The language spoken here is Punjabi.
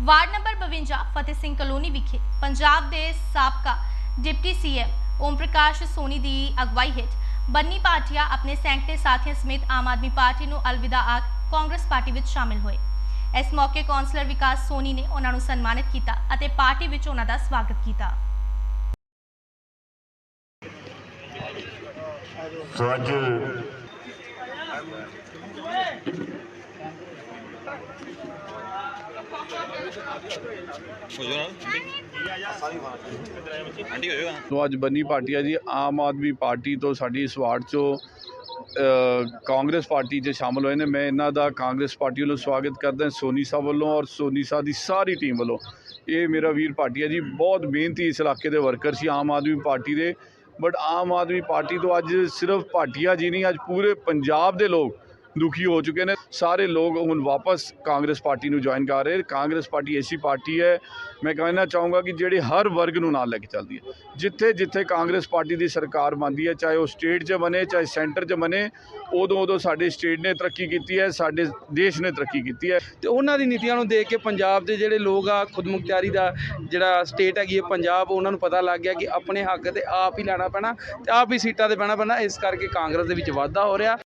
Ward number 52 Fateh Singh colony ਵਿਖੇ ਪੰਜਾਬ ਦੇ ਸਾਬਕਾ ਡਿਪਟੀ ਸੀਐਮ ਓਮ ਪ੍ਰਕਾਸ਼ ਸੋਨੀ ਦੀ ਅਗਵਾਈ ਹੇਠ ਬੰਨੀ ਪਾਰਟੀਆਂ ਆਪਣੇ ਸੈਂਕੜੇ ਸਾਥੀਆਂ ਸਮੇਤ ਆਮ ਆਦਮੀ ਪਾਰਟੀ ਨੂੰ ਅਲਵਿਦਾ ਆਖ ਕਾਂਗਰਸ ਪਾਰਟੀ ਵਿੱਚ ਸ਼ਾਮਿਲ ਹੋਏ। ਇਸ ਮੌਕੇ ਕੌਂਸਲਰ ਵਿਕਾਸ ਸੋਨੀ ਨੇ ਉਹਨਾਂ ਨੂੰ ਸਨਮਾਨਿਤ ਕੀਤਾ ਅਤੇ ਪਾਰਟੀ ਵਿੱਚ ਉਹਨਾਂ ਦਾ ਸਵਾਗਤ ਕੀਤਾ। ਸੋ ਅੱਜ ਹੋ ਜਾਣਾ ਆਂਟੀ ਹੋ ਜਾਏਗਾ ਤੋਂ ਅੱਜ ਬੰਨੀ ਪਾਰਟੀ ਹੈ ਜੀ। ਆਮ ਆਦਮੀ ਪਾਰਟੀ ਤੋਂ ਸਾਡੀ ਇਸ ਵਾਰਡ ਚੋਂ ਕਾਂਗਰਸ ਪਾਰਟੀ 'ਚ ਸ਼ਾਮਲ ਹੋਏ ਨੇ। ਮੈਂ ਇਹਨਾਂ ਦਾ ਕਾਂਗਰਸ ਪਾਰਟੀ ਵੱਲੋਂ ਸਵਾਗਤ ਕਰਦਾ ਸੋਨੀ ਸਾਹਿਬ ਵੱਲੋਂ ਔਰ ਸੋਨੀ ਸਾਹਿਬ ਦੀ ਸਾਰੀ ਟੀਮ ਵੱਲੋਂ। ਇਹ ਮੇਰਾ ਵੀਰ ਪਾਰਟੀ ਹੈ ਜੀ। ਬਹੁਤ ਮਿਹਨਤੀ ਇਸ ਇਲਾਕੇ ਦੇ ਵਰਕਰ ਸੀ ਆਮ ਆਦਮੀ ਪਾਰਟੀ ਦੇ। ਬਟ ਆਮ ਆਦਮੀ ਪਾਰਟੀ ਤੋਂ ਅੱਜ ਸਿਰਫ ਭਾਟੀਆ ਜੀ ਨਹੀਂ, ਅੱਜ ਪੂਰੇ ਪੰਜਾਬ ਦੇ ਲੋਕ ਦੁਖੀ ਹੋ ਚੁੱਕੇ ਨੇ। ਸਾਰੇ ਲੋਕ ਹੁਣ ਵਾਪਸ ਕਾਂਗਰਸ ਪਾਰਟੀ ਨੂੰ ਜੁਆਇਨ ਕਰ ਰਹੇ ਕਾਂਗਰਸ ਪਾਰਟੀ ਐਸੀ ਪਾਰਟੀ ਹੈ। ਮੈਂ ਕਹਿਣਾ ਚਾਹੂੰਗਾ ਕਿ ਜਿਹੜੇ ਹਰ ਵਰਗ ਨੂੰ ਨਾਲ ਲੈ ਕੇ ਚੱਲਦੀ ਹੈ। ਜਿੱਥੇ ਜਿੱਥੇ ਕਾਂਗਰਸ ਪਾਰਟੀ ਦੀ ਸਰਕਾਰ ਬਣਦੀ ਹੈ, ਚਾਹੇ ਉਹ ਸਟੇਟ 'ਚ ਬਣੇ, ਚਾਹੇ ਸੈਂਟਰ 'ਚ ਬਣੇ, ਉਦੋਂ ਉਦੋਂ ਸਾਡੇ ਸਟੇਟ ਨੇ ਤਰੱਕੀ ਕੀਤੀ ਹੈ, ਸਾਡੇ ਦੇਸ਼ ਨੇ ਤਰੱਕੀ ਕੀਤੀ ਹੈ। ਤੇ ਉਹਨਾਂ ਦੀ ਨੀਤੀਆਂ ਨੂੰ ਦੇਖ ਕੇ ਪੰਜਾਬ ਦੇ ਜਿਹੜੇ ਲੋਕ ਆ ਖੁਦਮੁਖਤਿਆਰੀ ਦਾ ਜਿਹੜਾ ਸਟੇਟ ਹੈਗੀ ਹੈ ਪੰਜਾਬ, ਉਹਨਾਂ ਨੂੰ ਪਤਾ ਲੱਗ ਗਿਆ ਕਿ ਆਪਣੇ ਹੱਕ ਤੇ ਆਪ ਹੀ ਲੈਣਾ ਪੈਣਾ ਤੇ ਆਪ ਹੀ ਸੀਟਾਂ ਤੇ ਬਹਿਣਾ ਪੈਣਾ। ਇਸ ਕਰਕੇ ਕਾਂਗਰਸ ਦੇ ਵਿੱਚ ਵਾਧਾ ਹੋ ਰਿਹਾ।